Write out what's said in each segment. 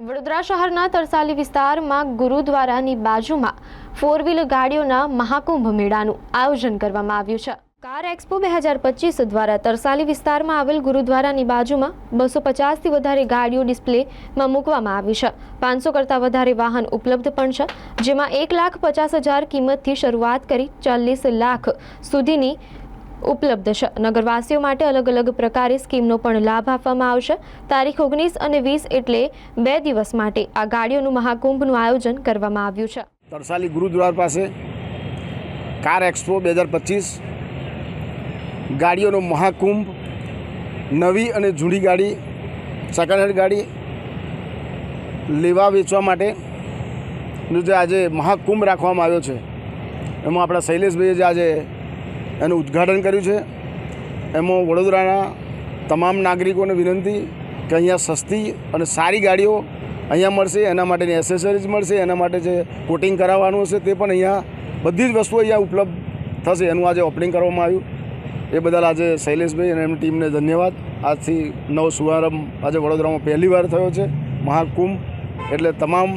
વડોદરા શહેરના તરસાલી વિસ્તારમાં ગુરુદ્વારાની બાજુમાં ફોર વ્હીલર ગાડીઓના મહાકુંભ મેળાનું આયોજન કરવામાં આવ્યું છે. કાર એક્સપો બે હજાર પચીસ દ્વારા તરસાલી વિસ્તારમાં આવેલ ગુરુદ્વારાની બાજુમાં બસો પચાસથી વધારે ગાડીઓ ડિસ્પ્લેમાં મૂકવામાં આવી છે. પાંચસો કરતાં વધારે વાહન ઉપલબ્ધ પણ છે, જેમાં એક લાખ પચાસ હજાર કિંમતથી શરૂઆત કરી ચાલીસ લાખ સુધીની ઉપલબ્ધ છે નગરવાસીઓ માટે અલગ અલગ પ્રકારે સ્કીમનો પણ લાભ આપવામાં આવશે. તારીખ ઓગણીસ અને વીસ એટલે બે દિવસ માટે આ ગાડીઓનું મહાકુંભનું આયોજન કરવામાં આવ્યું છે. તરસાલી ગુરુદ્વાર પાસે કાર એક્સપો બે હજાર પચીસ. ગાડીઓનો મહાકુંભ, નવી અને જૂની ગાડી સેકન્ડ હેન્ડ ગાડી લેવા વેચવા માટેનું જે આજે મહાકુંભ રાખવામાં આવ્યો છે. એમાં આપણા શૈલેષભાઈએ જે આજે એનું ઉદ્ઘાટન કર્યું છે. એમાં વડોદરાના તમામ નાગરિકોને વિનંતી કે અહીંયા સસ્તી અને સારી ગાડીઓ અહીંયા મળશે, એના માટેની એસેસરીઝ મળશે, એના માટે જે કોટિંગ કરાવવાનું હશે તે પણ અહીંયા બધી જ વસ્તુઓ અહીંયા ઉપલબ્ધ થશે. એનું આજે ઓપનિંગ કરવામાં આવ્યું. એ બદલ આજે શૈલેષભાઈ અને એમની ટીમને ધન્યવાદ. આજથી નવો શુભારંભ આજે વડોદરામાં પહેલીવાર થયો છે. મહાકુંભ એટલે તમામ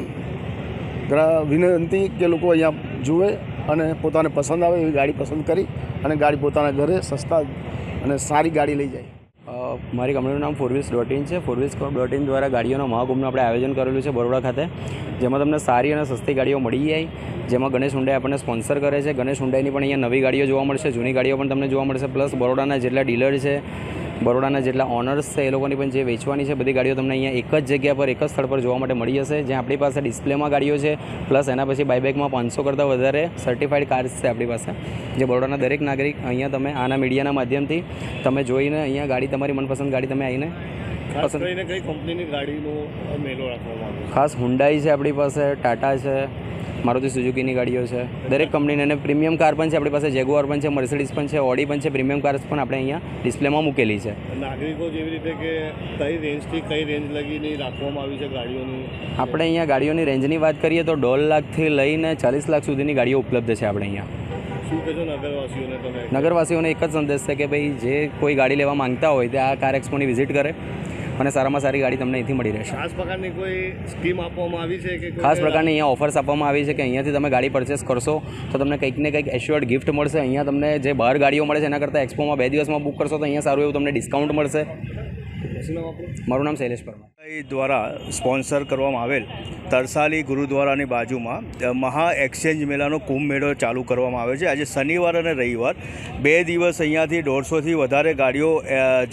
વિનંતી કે લોકો અહીંયા જુએ. અને પોતાને પસંદ આવે એવી ગાડી પસંદ કરી અને ગાડી પોતાના ઘરે સસ્તા અને સારી ગાડી લઈ જાય. મારી કંપનીનું નામ ફોરવીસ ડોટ ઇન છે. ફોરવીસ ડોટ ઇન દ્વારા ગાડીઓનો મહાકુંભનું આપણે આયોજન કરેલું છે બરોડા ખાતે. જેમાં તમને સારી અને સસ્તી ગાડીઓ મળી જાય. જેમાં ગણેશ હુંડાઈ આપણને સ્પોન્સર કરે છે. ગણેશ હુંડાઈની પણ અહીંયા નવી ગાડીઓ જોવા મળશે, જૂની ગાડીઓ પણ તમને જોવા મળશે. પ્લસ બરોડાના જેટલા ડીલર છે બરોડાના જેટલા ઓનર્સ છે એ લોકોની પણ જે વેચવાની છે બધી ગાડીઓ તમને અહીંયા એક જ જગ્યા પર એક જ સ્થળ પર જોવા માટે મળી જશે જ્યાં આપણી પાસે ડિસ્પ્લેમાં ગાડીઓ છે પ્લસ એના પછી બાયબેકમાં પાંચસો કરતાં વધારે સર્ટિફાઈડ કાર્સ છે આપણી પાસે. જે બરોડાના દરેક નાગરિક અહીંયા તમે આના મીડિયાના માધ્યમથી તમે જોઈને અહીંયા ગાડી તમારી મનપસંદ ગાડી તમે આવીને ખાસ પસંદ કઈ કંપનીની ગાડીનો મેલો રાખવામાં આવ્યો ખાસ હુન્ડાઈ છે આપણી પાસે ટાટા છે મારુતિ સુઝુકીની ગાડીઓ છે દરેક કંપનીની અને પ્રીમિયમ કાર પણ છે આપણી પાસે જેગુઆર પણ છે મર્સિડીઝ પણ છે ઓડી પણ છે પ્રીમિયમ કાર્સ પણ આપણે અહીંયા ડિસ્પ્લેમાં મૂકેલી છે. નાગરિકો જેવી રીતે કે કઈ રેન્જથી કઈ રેન્જ લગીની રાખવામાં આવી છે ગાડીઓની? આપણે અહીંયા ગાડીઓની રેન્જની વાત કરીએ તો દોઢ લાખથી લઈને ચાલીસ લાખ સુધીની ગાડીઓ ઉપલબ્ધ છે આપણે અહીંયા. શું નગરવાસીઓને તમે? નગરવાસીઓને એક જ સંદેશ છે કે ભાઈ જે કોઈ ગાડી લેવા માંગતા હોય તે આ કાર એક્સપોની વિઝિટ કરે. અને સારામાં સારી ગાડી તમને અહીંથી મળી રહેશે ખાસ પ્રકારની કોઈ સ્કીમ આપવામાં આવી છે કે ખાસ પ્રકારની અહીંયા ઓફર્સ આપવામાં આવી છે કે અહીંયાથી તમે ગાડી પરચેસ કરશો તો તમને કંઈક ને કંઈક એશ્યોર્ડ ગિફ્ટ મળશે અહીંયા તમને જે બહાર ગાડીઓ મળે છે એના કરતાં એક્સપોમાં બે દિવસમાં બુક કરશો તો અહીંયા સારું એવું તમને ડિસ્કાઉન્ટ મળશે? મારું નામ શૈલેષ પરમાર. એ દ્વારા સ્પોન્સર કરવામાં આવેલ તરસાલી ગુરુદ્વારાની બાજુમાં મહા એક્સચેન્જ મેળાનો કુંભ મેળો ચાલુ કરવામાં આવે છે. આજે શનિવાર અને રવિવાર બે દિવસ અહીંયાથી દોઢસોથી વધારે ગાડીઓ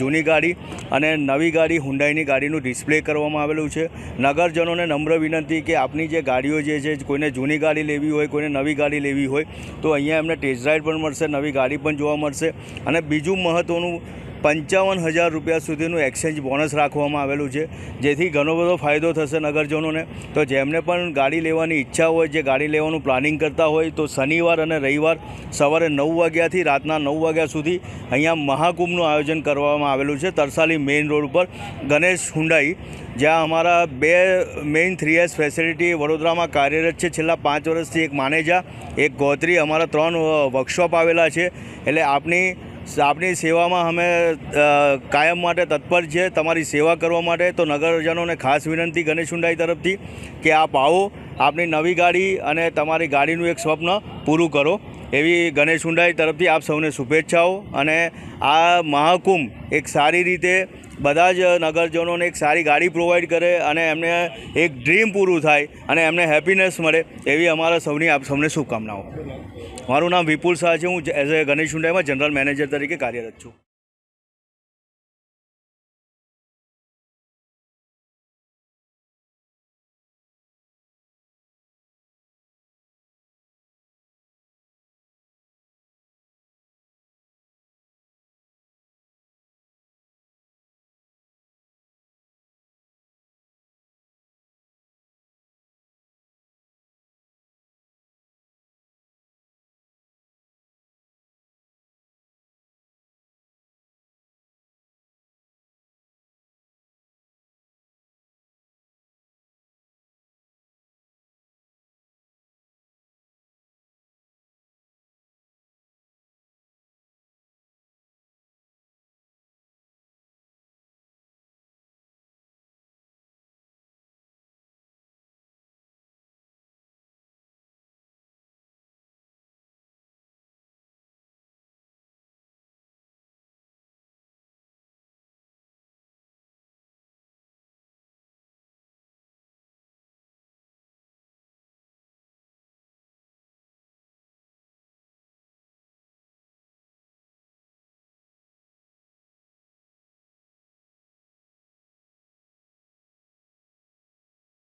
જૂની ગાડી અને નવી ગાડી હુંડાઈની ગાડીનું ડિસ્પ્લે કરવામાં આવેલું છે. નગરજનોને નમ્ર વિનંતી કે આપની જે ગાડીઓ જે છે કોઈને જૂની ગાડી લેવી હોય કોઈને નવી ગાડી લેવી હોય તો અહીંયા એમને ટેસ્ટ રાઇડ પણ મળશે નવી ગાડી પણ જોવા મળશે. અને બીજું મહત્ત્વનું પંચાવન હજાર રૂપિયા સુધીનું એક્સચેન્જ બોનસ રાખવામાં આવેલું છે. જેથી ઘણો બધો ફાયદો થશે નગરજનોને. તો જેમને પણ ગાડી લેવાની ઈચ્છા હોય, જે ગાડી લેવાનું પ્લાનિંગ કરતા હોય, તો શનિવાર અને રવિવાર સવારે નવ વાગ્યાથી રાતના નવ વાગ્યા સુધી અહીંયા મહાકુંભનું આયોજન કરવામાં આવેલું છે, તરસાલી મેઇન રોડ ઉપર. ગણેશ હુંડાઈ, જ્યાં અમારા બે મેઇન થ્રી એસ ફેસિલિટી વડોદરામાં કાર્યરત છે. છેલ્લા પાંચ વર્ષથી એક માનેજા, એક ગોત્રી, અમારા ત્રણ વર્કશોપ આવેલા છે. એટલે આપની આપની સેવામાં અમે કાયમ માટે તત્પર છે તમારી સેવા કરવા માટે તો નગરજનોને ખાસ વિનંતી ગણેશ તરફથી કે આપ આવો. આપની નવી ગાડી અને તમારી ગાડીનું એક સ્વપ્ન પૂરું કરો. એવી ગણેશ હુંડાઈ તરફથી આપ સૌને શુભેચ્છાઓ અને આ મહાકુંભ એક સારી રીતે બધા જ નગરજનોને એક સારી ગાડી પ્રોવાઈડ કરે અને એમને એક ડ્રીમ પૂરું થાય અને એમને હેપીનેસ મળે એવી અમારા સૌની આપ સૌને શુભકામનાઓ. મારું નામ વિપુલ શાહ છે. હું એઝ એ ગણેશ હુંડાઈમાં જનરલ મેનેજર તરીકે કાર્યરત છું.